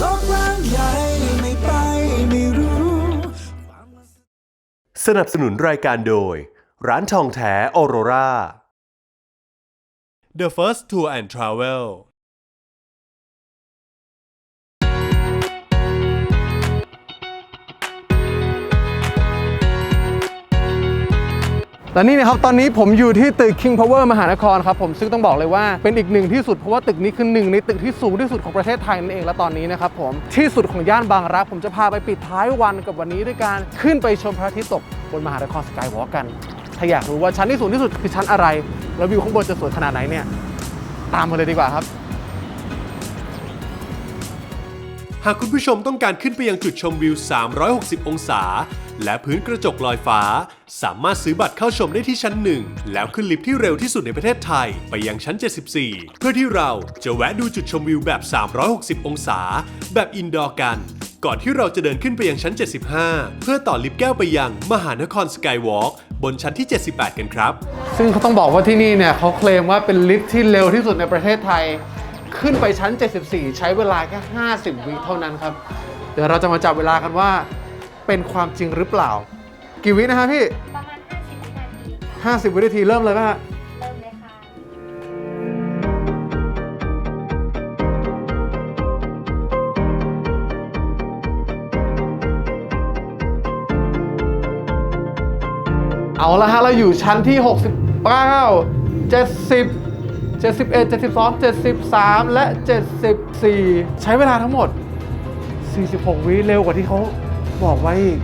โลกกว้างใหญ่ไม่ไปไม่รู้ สนับสนุนรายการโดย ร้านทองแท้ออโรรา The First Tour and Travel และนี่นะครับตอนนี้ผมอยู่ที่ตึก King Power มหานครครับผมซึ่งต้องบอกเลยว่าเป็นอีกหนึ่งที่สุดเพราะว่าตึกนี้คือหนึ่งในตึกที่สูงที่สุดของประเทศไทยนั่นเองและตอนนี้นะครับผมที่สุดของย่านบางรัก ผมจะพาไปปิดท้ายวันกับวันนี้ด้วยการขึ้นไปชมพระอาทิตย์ตกบนมหานครสกายวอล์กกัน ถ้าอยากรู้ว่าชั้นที่สูงที่สุดคือชั้นอะไร แล้ววิวข้างบนจะสวยขนาดไหนเนี่ยตามมาเลยดีกว่าครับหากคุณผู้ชมต้องการขึ้นไปยังจุดชมวิว 360 องศา และพื้นกระจกลอยฟ้า สามารถซื้อบัตรเข้าชมได้ที่ชั้น 1 แล้วขึ้นลิฟต์ที่เร็วที่สุดในประเทศไทย ไปยังชั้น 74 เพื่อที่เราจะแวะดูจุดชมวิวแบบ 360 องศา แบบอินดอร์กัน ก่อนที่เราจะเดินขึ้นไปยังชั้น 75 เพื่อต่อลิฟต์แก้วไปยังมหานครสกายวอล์กบนชั้นที่ 78 กันครับ ซึ่งเขาต้องบอกว่าที่นี่เนี่ยเขาเคลมว่าเป็นลิฟท์ที่เร็วที่สุดในประเทศไทย ขึ้นไปชั้น 74 ใช้เวลาแค่ 50 วิเท่านั้นครับ เดี๋ยวเราจะมาจับเวลากันว่า เป็นความจริงหรือเปล่า กี่วินะฮะพี่ ประมาณ 50วินาทีค่ะ50 วินาทีเริ่มเลยป่ะฮะ เริ่มเลยค่ะ เอาละฮะ เราอยู่ชั้นที่ 69 70 71 72 73 และ 74 ใช้เวลาทั้งหมด 46 วิเร็วกว่าที่เขา บอกไว้อีก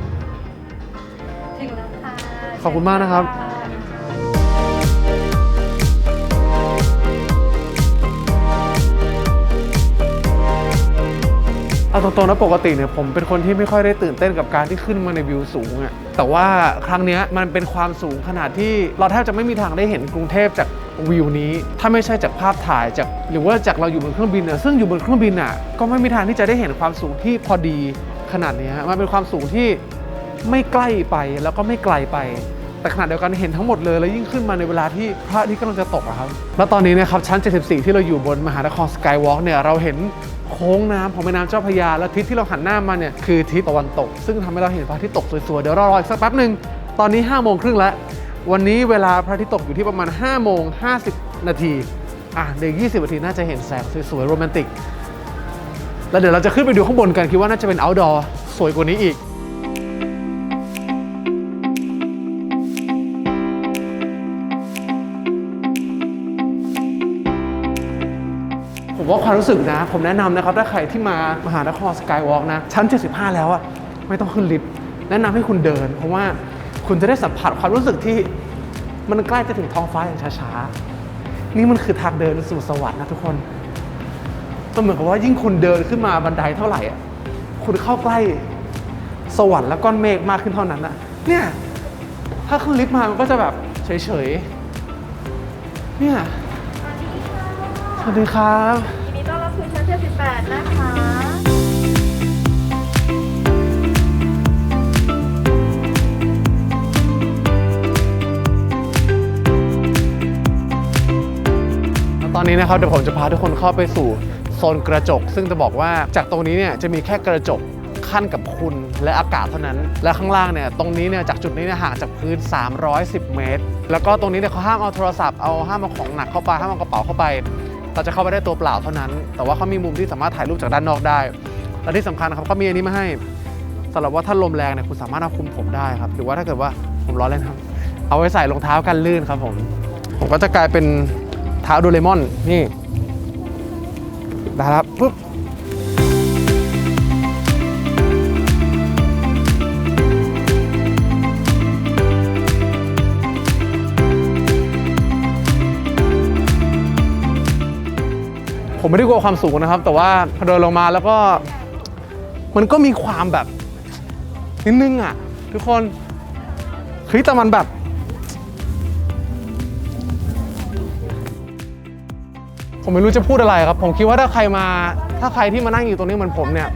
ถึงแล้วค่ะขอบคุณมากนะครับ เอาตรงๆนะปกติเนี่ยผมเป็นคนที่ไม่ค่อยได้ตื่นเต้นกับการที่ขึ้นมาในวิวสูงอะแต่ว่าครั้งเนี้ยมันเป็นความสูงขนาดที่เราแทบจะไม่มีทางได้เห็นกรุงเทพจากวิวนี้ ถ้าไม่ใช่จากภาพถ่ายจากหรือว่าจากเราอยู่บนเครื่องบินอะซึ่งอยู่บนเครื่องบินอะก็ไม่มีทางที่จะได้เห็นความสูงที่พอดี ขนาดนี้มันเป็นความสูงที่ไม่ใกล้ไปแล้วก็ไม่ไกลไป แต่ขณะเดียวกันเห็นทั้งหมดเลยแล้วยิ่งขึ้นมาในเวลาที่พระอาทิตย์กำลังจะตกอะครับ แล้วตอนนี้นะครับชั้น 74 ที่เราอยู่บนมหานครสกายวอล์กเนี่ยเราเห็นโค้งน้ำของแม่น้ำเจ้าพระยา และทิศที่เราหันหน้ามาเนี่ยคือทิศตะวันตก ซึ่งทำให้เราเห็นพระอาทิตย์ตกสวยๆเดี๋ยวรออีกสักแป๊บหนึ่งตอนนี้5โมงครึ่งแล้ววันนี้เวลาพระอาทิตย์ตกอยู่ที่ประมาณ5โมง50นาทีอะเดี๋ยว20นาทีน่าจะเห็นแสงสวยๆโรแมนติก แล้วเดี๋ยวเราจะขึ้นไปดูข้างบนกันคิดว่าน่าจะเป็น outdoor สวยกว่านี้อีกผมว่าความรู้สึกนะ ผมแนะนำนะครับ ถ้าใครที่มามหานครสกายวอล์กนะ ชั้น 75 แล้วอะไม่ต้องขึ้นลิฟต์แนะนำให้คุณเดิน เพราะว่าคุณจะได้สัมผัสความรู้สึกที่มันใกล้จะถึงท้องฟ้าอย่างช้าๆ นี่มันคือทางเดินสู่สวรรค์นะทุกคน มันเหมือนกับว่ายิ่งคุณเดินขึ้นมาบันไดเท่าไหร่อะคุณเข้าใกล้สวรรค์และก้อนเมฆมากขึ้นเท่านั้นนะเนี่ยถ้าขึ้นลิฟต์มามันก็จะแบบเฉยๆเนี่ยสวัสดีครับยินดีต้อนรับสู่ชั้น78นะคะตอนนี้นะครับเดี๋ยวผมจะพาทุกคนเข้าไปสู่ โซนกระจก ซึ่งจะบอกว่าจากตรงนี้เนี่ยจะมีแค่กระจกขั้นกับคุณและอากาศเท่านั้น และข้างล่างเนี่ยตรงนี้เนี่ยจากจุดนี้เนี่ยห่างจากพื้น 310 เมตร แล้วก็ตรงนี้เนี่ยเขาห้ามเอาโทรศัพท์เอาห้ามเอาของหนักเข้าไปห้ามเอากระเป๋าเข้าไป เราจะเข้าไปได้ตัวเปล่าเท่านั้น แต่ว่าเขามีมุมที่สามารถถ่ายรูปจากด้านนอกได้ และที่สำคัญครับเขามีอันนี้มาให้สำหรับว่าถ้าลมแรงเนี่ยคุณสามารถเอาคลุมผมได้ครับ หรือว่าถ้าเกิดว่าผมล้อนเล่นครับเอาไว้ใส่รองเท้ากันลื่นครับผม ผมก็จะกลายเป็นเท้าโดเรมอนนี่ ได้ครับปุ๊บผมไม่ได้กลัวความสูงนะครับ แต่ว่าพอเดินลงมาแล้วก็ มันก็มีความแบบนิดนึงอะ ทุกคนเฮ้ยแต่มันแบบ ผมไม่รู้จะพูดอะไรครับ ผมคิดว่าถ้าใครมา ถ้าใครที่มานั่งอยู่ตรงนี้เหมือนผมเนี่ย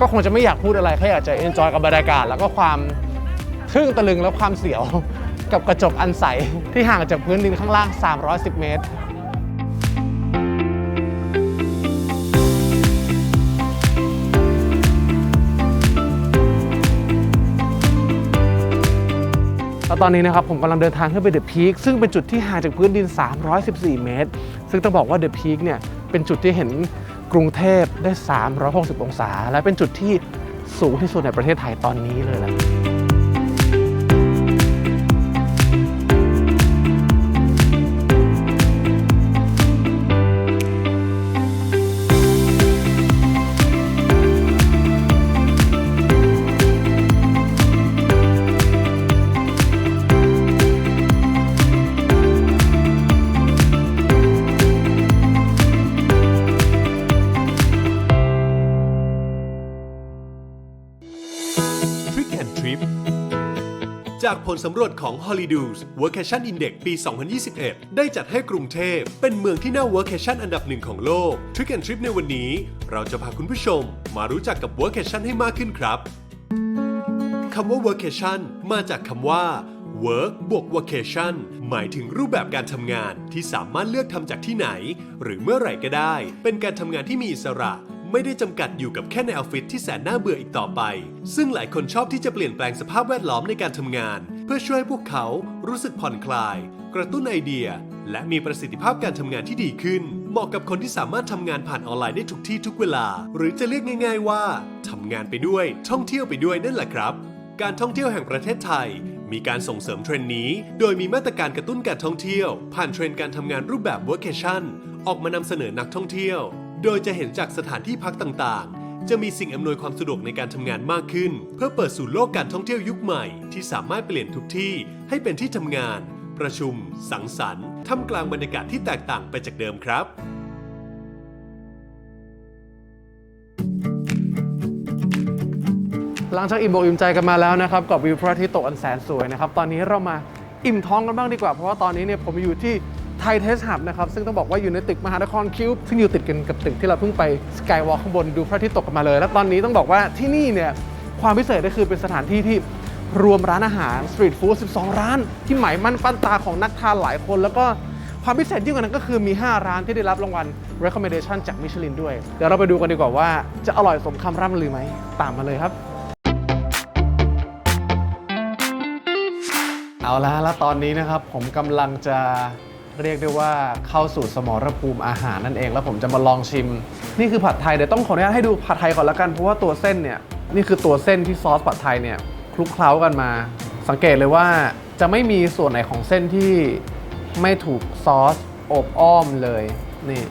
ก็คงจะไม่อยากพูดอะไรแค่อยากจะเอนจอยกับบรรยากาศ แล้วก็ความทึ่งตะลึงและความเสียว กับกระจกอันใสที่ห่างจากพื้นดินข้างล่าง 310 เมตร แล้วตอนนี้นะครับผมกำลังเดินทางขึ้นไปเดอะพีคซึ่งเป็นจุดที่ห่างจากพื้นดิน 314 เมตร ซึ่งต้องบอกว่าเดอะพีคเนี่ยเป็นจุดที่เห็นกรุงเทพได้ 360 องศา และเป็นจุดที่สูงที่สุดในประเทศไทยตอนนี้เลยแหละ จากผลสำรวจของ Holidays Workation Index ปี 2021 ได้จัดให้กรุงเทพ เป็นเมืองที่น่า Workation อันดับหนึ่งของโลก Trick and Trip ในวันนี้ เราจะพาคุณผู้ชม มารู้จักกับ Workation ให้มากขึ้นครับคำว่า workation มาจากคำว่า work บวก vacation หมายถึงรูปแบบการทำงานที่สามารถเลือกทำจากที่ไหน หรือเมื่อไหร่ก็ได้ เป็นการทำงานที่มีอิสระ ไม่ได้จำกัดอยู่กับแค่ในออฟฟิศที่แสนน่าเบื่ออีกต่อไป ซึ่งหลายคนชอบที่จะเปลี่ยนแปลงสภาพแวดล้อมในการทำงาน เพื่อช่วยพวกเขารู้สึกผ่อนคลาย กระตุ้นไอเดีย และมีประสิทธิภาพการทำงานที่ดีขึ้น เหมาะกับคนที่สามารถทำงานผ่านออนไลน์ได้ทุกที่ทุกเวลา หรือจะเรียกง่าย ๆว่าทำงานไปด้วย ท่องเที่ยวไปด้วยนั่นแหละครับ การท่องเที่ยวแห่งประเทศไทยมีการส่งเสริมเทรนด์นี้ โดยมีมาตรการกระตุ้นการท่องเที่ยว ผ่านเทรนด์การทำงานรูปแบบ Workation ออกมานำเสนอนักท่องเที่ยว โดยจะเห็นจากสถานที่พักต่างๆ จะมีสิ่งอำนวยความสะดวกในการทำงานมากขึ้น เพื่อเปิดสู่โลกการท่องเที่ยวยุคใหม่ ที่สามารถเปลี่ยนทุกที่ให้เป็นที่ทำงาน ประชุม สังสรรค์ท่ามกลางบรรยากาศที่แตกต่างไปจากเดิมครับหลังจากอิ่มอกอิ่มใจกันมาแล้วนะครับกับวิวพระอาทิตย์ตกอันแสนสวยนะครับตอนนี้เรามาอิ่มท้องกันบ้างดีกว่า เพราะว่าตอนนี้เนี่ยผมอยู่ที่ ไทยเทสหับนะครับซึ่งต้องบอกว่าอยู่ในตึกมหานครคิวบ์ซึ่งอยู่ติดกันกับตึกที่เราเพิ่งไปสกายวอล์กข้างบนดูพระอาทิตย์ตกกันมาเลย และตอนนี้ต้องบอกว่าที่นี่เนี่ยความพิเศษก็คือเป็นสถานที่ที่รวมร้านอาหารสตรีทฟู้ด12 ร้าน ที่หมายมั่นปั้นตาของนักทานหลายคน แล้วก็ความพิเศษยิ่งกว่านั้นก็คือมี 5 ร้านที่ได้รับรางวัล recommendation จากมิชลินด้วย เดี๋ยวเราไปดูกันดีกว่าว่าจะอร่อยสมคำร่ำลือไหมตามมาเลยครับ เอาละแล้วตอนนี้นะครับผมกำลังจะ เรียกได้ว่าเข้าสู่สมรภูมิอาหารนั่นเอง แล้วผมจะมาลองชิม นี่คือผัดไทยเดี๋ยวต้องขออนุญาตให้ดูผัดไทยก่อนละกันเพราะว่าตัวเส้นเนี่ยนี่คือตัวเส้นที่ซอสผัดไทยเนี่ยคลุกเคล้ากันมา สังเกตเลยว่าจะไม่มีส่วนไหนของเส้นที่ไม่ถูกซอสอบอ้อมเลยนี่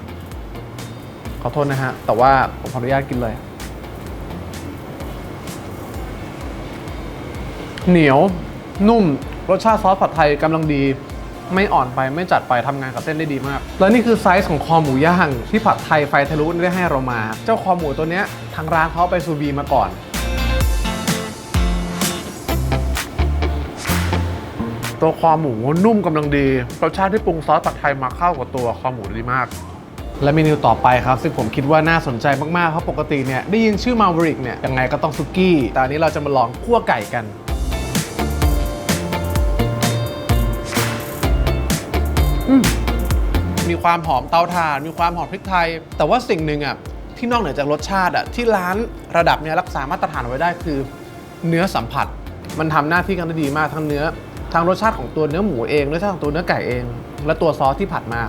ขอโทษนะฮะแต่ว่าผมขออนุญาตกินเลย เหนียวนุ่มรสชาติซอสผัดไทยกำลังดี ไม่อ่อนไปไม่จัดไปทำงานกับเส้นได้ดีมาก แล้วนี่คือไซส์ของคอหมูย่างที่ผัดไทยไฟทะลุได้ให้เรามา เจ้าคอหมูตัวเนี้ยทางร้านเขาเอาไปซูบีมาก่อน ตัวคอหมูนุ่มกำลังดีรสชาติที่ปรุงซอสผัดไทยมาเข้ากับตัวคอหมูดีมาก และเมนูต่อไปครับ ซึ่งผมคิดว่าน่าสนใจมากๆเพราะปกติเนี่ยได้ยินชื่อมา v ริกเนี่ยยังไงก็ต้องซุกี้แต่อันนี้เราจะมาลองคั่วไก่กัน มีความหอมเตาถ่าน มีความหอมพริกไทย แต่ว่าสิ่งหนึ่งอะที่นอกเหนือจากรสชาติอะที่ร้านระดับเนี้ยรักษามาตรฐานไว้ได้คือ เนื้อสัมผัส มันทำหน้าที่กันได้ดีมากทั้งเนื้อทั้งรสชาติของตัวเนื้อหมูเองรสชาติของตัวเนื้อไก่เอง และตัวซอสที่ผัดมา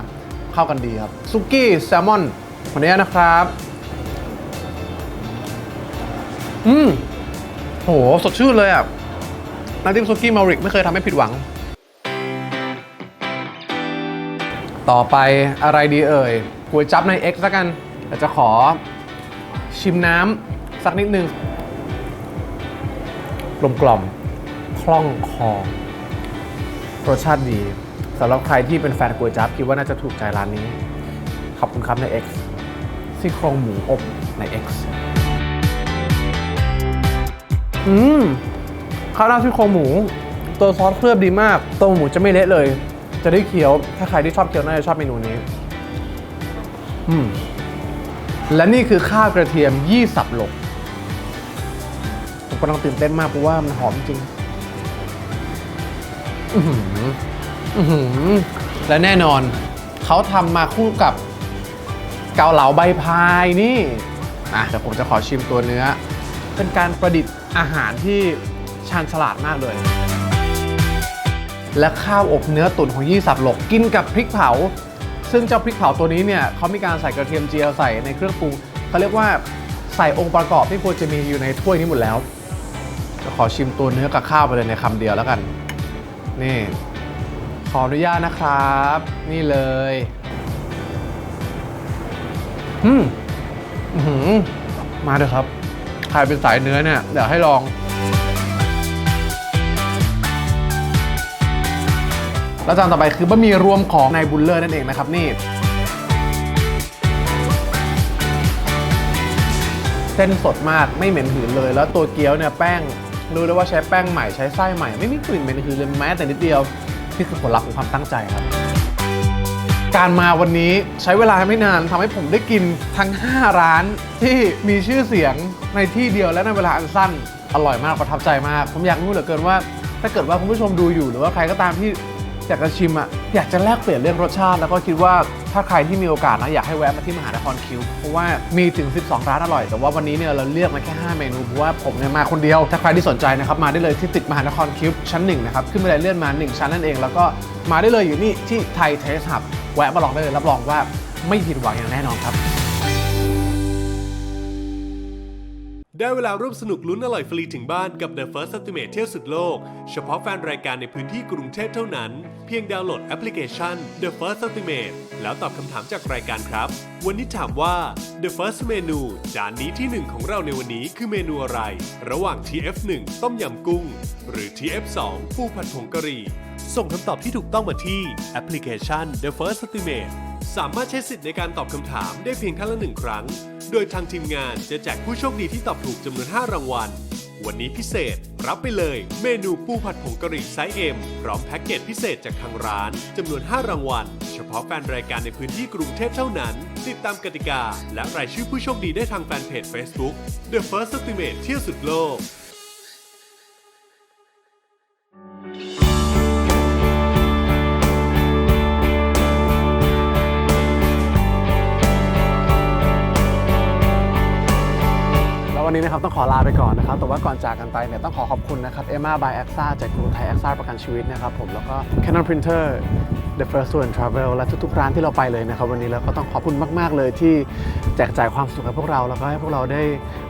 เข้ากันดีครับซุกี้แซลมอนขออนุญาตนะครับอืมโหสดชื่นเลยอะน้ำจิ้มซุกี้มาริกไม่เคยทำให้ผิดหวัง ต่อไปอะไรดีเอ่ยก๋วยจับใน X ล้วกันเดี๋ยวจะขอชิมน้ำสักนิดนึงกลมกล่อมคล่องคอรสชาติดีสำหรับใครที่เป็นแฟนก๋วยจับคิดว่าน่าจะถูกใจร้านนี้ ขอบคุณครับใน X ซี่โครงหมูอบใน X อืมข้าวหน้าซี่โครงหมู ตัวซอสเคลือบดีมาก ตัวหมูจะไม่เละเลย จะได้เคี้ยว ถ้าใครที่ชอบเคี้ยวน่าจะชอบเมนูนี้ อืม และนี่คือข้าวกระเทียมยี่สับหลก ผมกำลังตื่นเต้นมากเพราะว่ามันหอมจริง อือหืออื้อหือและแน่นอน เขาทำมาคู่กับ เกาเหลาใบพายนี่อะเดี๋ยวผมจะขอชิมตัวเนื้อ เป็นการประดิษฐ์อาหารที่ชาญฉลาดมากเลย และข้าวอบเนื้อตุ๋นของยี่สับหลกกินกับพริกเผา ซึ่งเจ้าพริกเผาตัวนี้เนี่ยเขามีการใส่กระเทียมเจียวใส่ในเครื่องปรุงเขาเรียกว่าใส่องค์ประกอบที่ควรจะมีอยู่ในถ้วยนี้หมดแล้วจะขอชิมตัวเนื้อกับข้าวไปเลยในคำเดียวแล้วกัน นี่ ขออนุญาตนะครับ นี่เลยอืมอื้อหือมาเถอะครับ ใครเป็นสายเนื้อเนี่ยเดี๋ยวให้ลอง แล้วจานต่อไปคือบะหมี่รวมของนายบุลเลอร์นั่นเองนะครับนี่เส้นสดมากไม่เหม็นหืนเลย แล้วตัวเกี๊ยวเนี่ยแป้งรู้เลยว่าใช้แป้งใหม่ใช้ไส้ใหม่ ไม่มีกลิ่นเหม็นหืนเลยแม้แต่นิดเดียวนี่คือผลลัพธ์ของความตั้งใจครับ การมาวันนี้ใช้เวลาไม่นานทำให้ผมได้กินทั้ง 5 ร้านที่มีชื่อเสียงในที่เดียวและในเวลาอันสั้นอร่อยมากประทับใจมาก ผมอยากรู้เหลือเกินว่า ถ้าเกิดว่าคุณผู้ชมดูอยู่หรือว่าใครก็ตามที่ อยากจะชิมอะอยากจะแลกเปลี่ยนเรื่องรสชาติ แล้วก็คิดว่าถ้าใครที่มีโอกาสนะอยากให้แวะมาที่มหานครคิวเพราะว่ามีถึง 12 ร้านอร่อย แต่ว่าวันนี้เนี่ยเราเลือกมาแค่ 5 เมนูเพราะว่าผมเนี่ยมาคนเดียว ถ้าใครที่สนใจนะครับมาได้เลยที่ติดมหานครคิวชั้นหนึ่งนะครับขึ้นบันไดเลื่อนมา 1 ชั้นนั่นเอง แล้วก็มาได้เลยอยู่นี่ที่ไทยเทสหับแวะมาลองได้เลยรับรองว่าไม่ผิดหวังอย่างแน่นอนครับ ได้เวลาร่วมสนุกลุ้นอร่อยฟรีถึงบ้านกับ The First Estimate เที่ยวสุดโลก เฉพาะแฟนรายการในพื้นที่กรุงเทพเท่านั้น เพียงดาวน์โหลดแอปพลิเคชัน The First Estimate แล้วตอบคำถามจากรายการครับ วันนี้ถามว่า The First Menu จานนี้ที่หนึ่งของเราในวันนี้คือเมนูอะไร ระหว่าง TF1 ต้มยำกุ้ง หรือ TF2 ปูผัดผงกะหรี่ ส่งคำตอบที่ถูกต้องมาที่แอปพลิเคชัน The First Estimate สามารถใช้สิทธิ์ในการตอบคำถามได้เพียงท่านละหนึ่งครั้ง โดยทางทีมงานจะแจกผู้โชคดีที่ตอบถูกจำนวน 5 รางวัล วันนี้พิเศษ รับไปเลย เมนูปูผัดผงกะหรี่ไซส์เอ็มพร้อมแพ็กเกจพิเศษจากทางร้านจำนวน 5 รางวัล เฉพาะแฟนรายการในพื้นที่กรุงเทพเท่านั้น ติดตามกติกา และรายชื่อผู้โชคดีได้ทางแฟนเพจ Facebook The First Estimate เที่ยวสุดโลก นี้นะครับต้องขอลาไปก่อนนะครับ แต่ว่าก่อนจากกันไปเนี่ยต้องขอขอบคุณนะครับเอม่าบายแอคซ่าจากกรุงไทยแอคซ่าประกันชีวิตนะครับผมแล้วก็ Canon Printer The First One Travel และทุกๆร้านที่เราไปเลยนะครับ วันนี้เราก็ต้องขอบคุณมาก ๆ เลยที่แจกจ่ายความสุขให้พวกเรา แล้วก็ให้พวกเราได้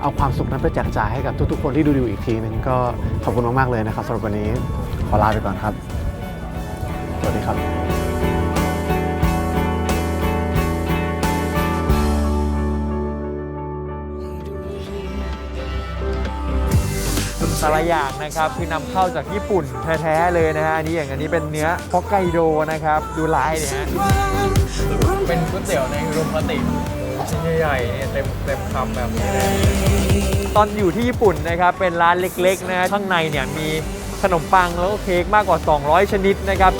เอาความสุขนั้นไปแจกจ่ายให้กับทุกๆคนที่ดูอยู่อีกทีนึงก็ขอบคุณมากๆเลยนะครับสำหรับวันนี้ขอลาไปก่อนครับสวัสดีครับ แต่ละอย่างนะครับคือนำเข้าจากญี่ปุ่นแท้ๆเลยนะฮะอันนี้อย่างอันนี้เป็นเนื้อฮอกไกโดนะครับดูลายเนี่ยฮะเป็นก๋วยเตี๋ยวในโรงพลาสติกชิ้นใหญ่ๆเนี่ยเต็มเต็มคำแบบนี้ตอนอยู่ที่ญี่ปุ่นนะครับเป็นร้านเล็กๆนะฮะข้างในเนี่ยมีขนมปังแล้วก็เค้กมากกว่า 200 ชนิดนะครับ